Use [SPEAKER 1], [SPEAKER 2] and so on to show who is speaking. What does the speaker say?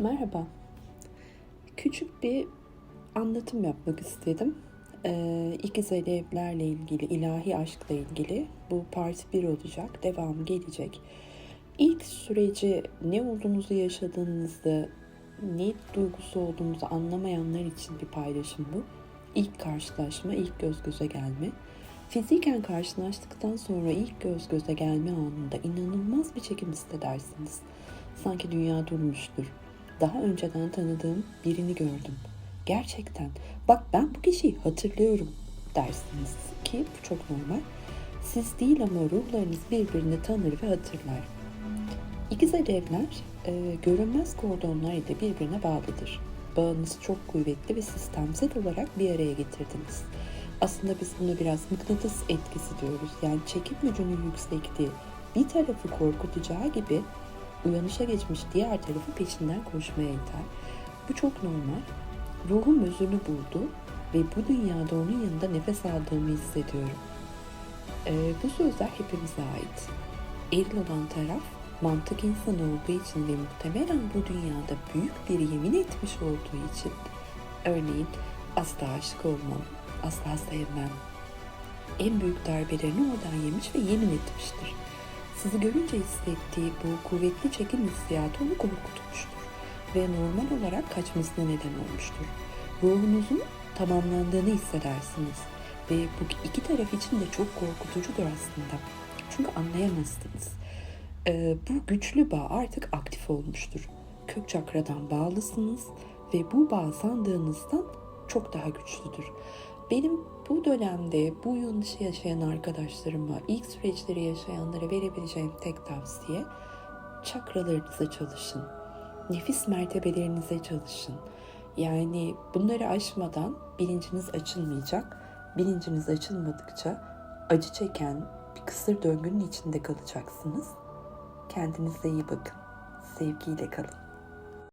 [SPEAKER 1] Merhaba. Küçük bir anlatım yapmak istedim. Ee, İkiz Alevlerle ilgili, ilahi aşkla ilgili. Bu part 1 olacak, devamı gelecek. İlk süreci ne olduğunuzu yaşadığınızda, ne duygusu olduğunuzu anlamayanlar için bir paylaşım bu. İlk karşılaşma, ilk göz göze gelme. Fiziken karşılaştıktan sonra ilk göz göze gelme anında inanılmaz bir çekim hissedersiniz. Sanki dünya durmuştur. Daha önceden tanıdığım birini gördüm. Gerçekten. Bak ben bu kişiyi hatırlıyorum dersiniz ki bu çok normal. Siz değil ama ruhlarınız birbirini tanır ve hatırlar. İkiz alevler e, görünmez kordonlar ile birbirine bağlıdır. Bağınızı çok kuvvetli ve sistemsel olarak bir araya getirdiniz. Aslında biz buna biraz mıknatıs etkisi diyoruz. Yani çekim gücünün yüksekliği bir tarafı korkutacağı gibi uyanışa geçmiş diğer tarafı peşinden koşmaya iter. Bu çok normal. Ruhum özünü buldu ve bu dünyada onun yanında nefes aldığımı hissediyorum. Ee, bu sözler hepimize ait. Eril olan taraf mantık insanı olduğu için ve muhtemelen bu dünyada büyük bir yemin etmiş olduğu için örneğin asla aşık olmam, asla sevmem. En büyük darbelerini oradan yemiş ve yemin etmiştir. Sizi görünce hissettiği bu kuvvetli çekim hissiyatı onu korkutmuştur ve normal olarak kaçmasına neden olmuştur. Ruhunuzun tamamlandığını hissedersiniz ve bu iki taraf için de çok korkutucudur aslında. Çünkü anlayamazsınız. Ee, bu güçlü bağ artık aktif olmuştur. Kök çakradan bağlısınız ve bu bağ sandığınızdan çok daha güçlüdür. Benim bu dönemde bu yanlışı yaşayan arkadaşlarıma, ilk süreçleri yaşayanlara verebileceğim tek tavsiye çakralarınıza çalışın. Nefis mertebelerinize çalışın. Yani bunları aşmadan bilinciniz açılmayacak. Bilinciniz açılmadıkça acı çeken bir kısır döngünün içinde kalacaksınız. Kendinize iyi bakın. Sevgiyle kalın.